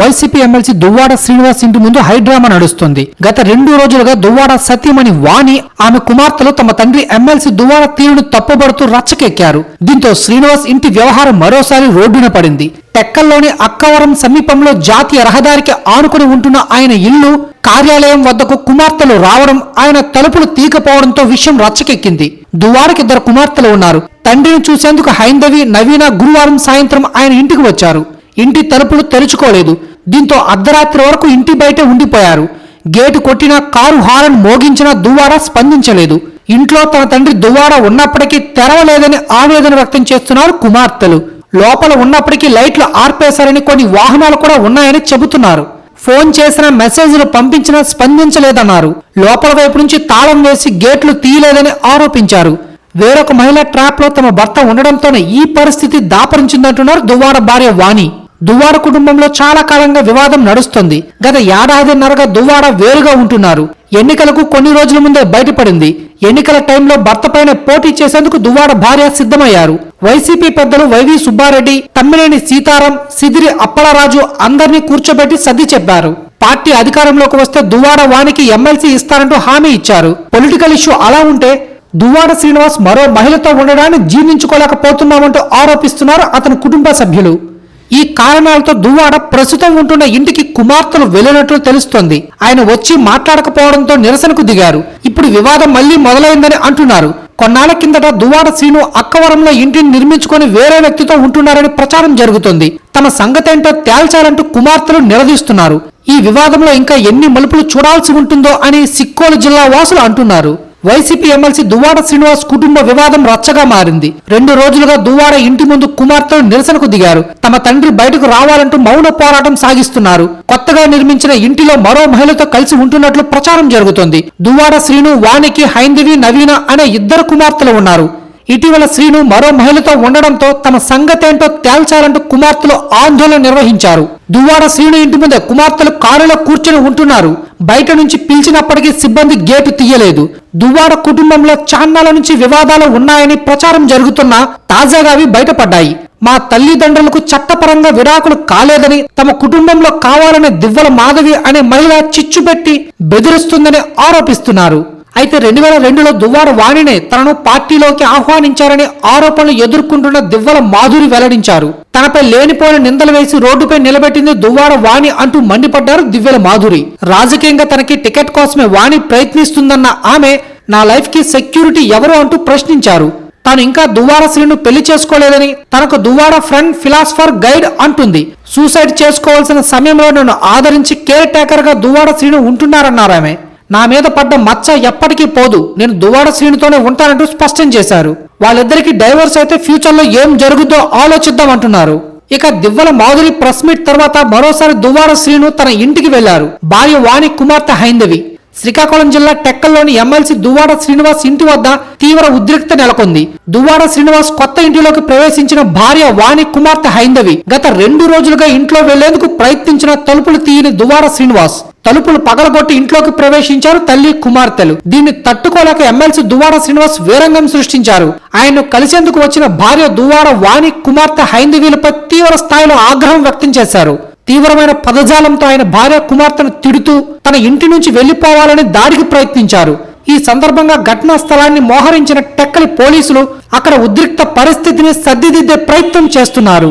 YCP MLC Duvvada Srinivas ఇంటి ముందు high drama నడుస్తుంది. గత రెండు రోజులుగా దువ్వాడ సతీమణి వాణి ఆమె కుమార్తెలు తమ తండ్రి ఎమ్మెల్సీ దువ్వాడ తీరును తప్పుబడుతూ రచ్చకెక్కారు. దీంతో శ్రీనివాస్ ఇంటి వ్యవహారం మరోసారి రోడ్డున పడింది. టెక్కల్లోని అక్కవరం సమీపంలో జాతీయ రహదారికి ఆనుకుని ఉంటున్న ఆయన ఇల్లు కార్యాలయం వద్దకు కుమార్తెలు రావడం ఆయన తలుపులు తీకపోవడంతో విషయం రచ్చకెక్కింది. దువ్వాడకి ఇద్దరు కుమార్తెలు ఉన్నారు. తండ్రిని చూసేందుకు హైందవి నవీన గురువారం సాయంత్రం ఆయన ఇంటికి వచ్చారు. ఇంటి తలుపులు తెరుచుకోలేదు. దీంతో అర్ధరాత్రి వరకు ఇంటి బయటే ఉండిపోయారు. గేటు కొట్టినా కారు హారన్ మోగించినా దువ్వాడ స్పందించలేదు. ఇంట్లో తన తండ్రి దువ్వాడ ఉన్నప్పటికీ తెరవలేదని ఆవేదన వ్యక్తం చేస్తున్నారు కుమార్తెలు. లోపల ఉన్నప్పటికీ లైట్లు ఆర్పేశారని కొన్ని వాహనాలు కూడా ఉన్నాయని చెబుతున్నారు. ఫోన్ చేసిన మెసేజ్లు పంపించినా స్పందించలేదన్నారు. లోపల వైపు నుంచి తాళం వేసి గేట్లు తీయలేదని ఆరోపించారు. వేరొక మహిళ ట్రాప్లో తమ భర్త ఉండడంతోనే ఈ పరిస్థితి దాపరించిందంటున్నారు దువ్వాడ భార్య వాణి. దువ్వాడ కుటుంబంలో చాలా కాలంగా వివాదం నడుస్తుంది. గత ఏడాదిన్నరగా దువ్వాడ వేరుగా ఉంటున్నారు. ఎన్నికలకు కొన్ని రోజుల ముందే బయటపడింది. ఎన్నికల టైంలో భర్త పైన పోటీ చేసేందుకు దువ్వాడ భార్య సిద్ధమయ్యారు. వైసీపీ పెద్దలు వైవి సుబ్బారెడ్డి తమ్మినేని సీతారాం సిదిరి అప్పలరాజు అందరినీ కూర్చోబెట్టి సర్ది చెప్పారు. పార్టీ అధికారంలోకి వస్తే దువ్వాడ వానికి ఎమ్మెల్సీ ఇస్తారంటూ హామీ ఇచ్చారు. పొలిటికల్ ఇష్యూ అలా ఉంటే దువ్వాడ శ్రీనివాస్ మరో మహిళతో ఉండడాన్ని జీర్ణించుకోలేకపోతున్నామంటూ ఆరోపిస్తున్నారు అతని కుటుంబ సభ్యులు. ఈ కారణాలతో దువ్వాడ ప్రస్తుతం ఉంటున్న ఇంటికి కుమార్తెలు వెళ్ళినట్లు తెలుస్తోంది. ఆయన వచ్చి మాట్లాడకపోవడంతో నిరసనకు దిగారు. ఇప్పుడు వివాదం మళ్ళీ మొదలైందని అంటున్నారు. కొన్నాళ్ళ కిందట దువ్వాడ శ్రీను అక్కవరంలో ఇంటిని నిర్మించుకొని వేరే వ్యక్తితో ఉంటున్నారని ప్రచారం జరుగుతుంది. తమ సంగతేంటో తేల్చాలంటూ కుమార్తెలు నిలదీస్తున్నారు. ఈ వివాదంలో ఇంకా ఎన్ని మలుపులు చూడాల్సి ఉంటుందో అని సిక్కోలు జిల్లా వాసులు అంటున్నారు. వైసీపీ ఎమ్మెల్సీ దువ్వాడ శ్రీనివాస్ కుటుంబ వివాదం రచ్చగా మారింది. రెండు రోజులుగా దువ్వాడ ఇంటి ముందు కుమార్తెలు నిరసనకు దిగారు. తమ తండ్రి బయటకు రావాలంటూ మౌన పోరాటం సాగిస్తున్నారు. కొత్తగా నిర్మించిన ఇంటిలో మరో మహిళతో కలిసి ఉంటున్నట్లు ప్రచారం జరుగుతోంది. దువ్వాడ శ్రీను వానికి హైందవి నవీన అనే ఇద్దరు కుమార్తెలు ఉన్నారు. ఇటీవల శ్రీను మరో మహిళతో ఉండడంతో తమ సంగతేంటో తేల్చాలంటూ కుమార్తెలు ఆందోళన నిర్వహించారు. దువ్వాడ శ్రీను ఇంటి ముందే కుమార్తెలు కారులో కూర్చొని ఉంటున్నారు. బయట నుంచి పిలిచినప్పటికీ సిబ్బంది గేటు తీయలేదు. దువ్వాడ కుటుంబంలో చాన్నాల నుంచి వివాదాలు ఉన్నాయని ప్రచారం జరుగుతున్నా తాజాగా అవి బయటపడ్డాయి. మా తల్లిదండ్రులకు చట్టపరంగా విడాకులు కాలేదని తమ కుటుంబంలో కావాలనే దివ్వల మాధవి అనే మహిళ చిచ్చుపెట్టి బెదిరిస్తుందని ఆరోపిస్తున్నారు. అయితే రెండు వేల రెండులో దువ్వాడ వాణినే తనను పార్టీలోకి ఆహ్వానించారని ఆరోపణలు ఎదుర్కొంటున్న దివ్వల మాధురి వెల్లడించారు. తనపై లేనిపోయిన నిందలు వేసి రోడ్డుపై నిలబెట్టింది దువ్వాడ వాణి అంటూ మండిపడ్డారు దివ్యల మాధురి. రాజకీయంగా తనకి టికెట్ కోసమే వాణి ప్రయత్నిస్తుందన్న ఆమె నా లైఫ్కి సెక్యూరిటీ ఎవరు అంటూ ప్రశ్నించారు. తాను ఇంకా దువ్వాడ శ్రీను పెళ్ళి చేసుకోలేదని తనకు దువ్వాడ ఫ్రెండ్ ఫిలాసఫర్ గైడ్ అంటుంది. సూసైడ్ చేసుకోవాల్సిన సమయంలో నన్ను ఆదరించి కేర్ టేకర్గా దువ్వాడ శ్రీను ఉంటున్నారన్నారు ఆమె. నా మీద పడ్డ మచ్చ ఎప్పటికీ పోదు. నేను దువాడ శ్రీనితోనే ఉంటానంటూ స్పష్టం చేశారు. వాళ్ళిద్దరికీ డైవర్స్ అయితే ఫ్యూచర్లో ఏం జరుగుద్దో ఆలోచిద్దాం అంటున్నారు. ఇక దివ్వల మాధురి ప్రెస్ మీట్ తర్వాత మరోసారి దువ్వాడ శ్రీను తన ఇంటికి వెళ్ళారు. భార్య వాణి కుమార్తె హైందవి. శ్రీకాకుళం జిల్లా టెక్కల్లోని ఎమ్మెల్సీ దువ్వాడ శ్రీనివాస్ ఇంటి వద్ద తీవ్ర ఉద్రిక్త నెలకొంది. దువ్వాడ శ్రీనివాస్ కొత్త ఇంటిలోకి ప్రవేశించిన భార్య వాణి కుమార్తె హైందవి గత రెండు రోజులుగా ఇంట్లో వెళ్ళేందుకు ప్రయత్నించిన తలుపులు తీయని దువ్వాడ శ్రీనివాస్. తలుపులు పగలగొట్టి ఇంట్లోకి ప్రవేశించారు తల్లి కుమార్తెలు. దీన్ని తట్టుకోలేక ఎమ్మెల్సీ దువ్వాడ శ్రీనివాస్ వీరంగం సృష్టించారు. ఆయన్ను కలిసేందుకు వచ్చిన భార్య దువ్వాడ వాణి కుమార్తె హైందవీలపై తీవ్ర స్థాయిలో ఆగ్రహం వ్యక్తం చేశారు. తీవ్రమైన పదజాలంతో ఆయన భార్య కుమార్తెను తిడుతూ తన ఇంటి నుంచి వెళ్ళిపోవాలని దాడికి ప్రయత్నించారు. ఈ సందర్భంగా ఘటనా స్థలాన్ని మోహరించిన టెక్కలి పోలీసులు అక్కడ ఉద్రిక్త పరిస్థితిని సర్దిదిద్దే ప్రయత్నం చేస్తున్నారు.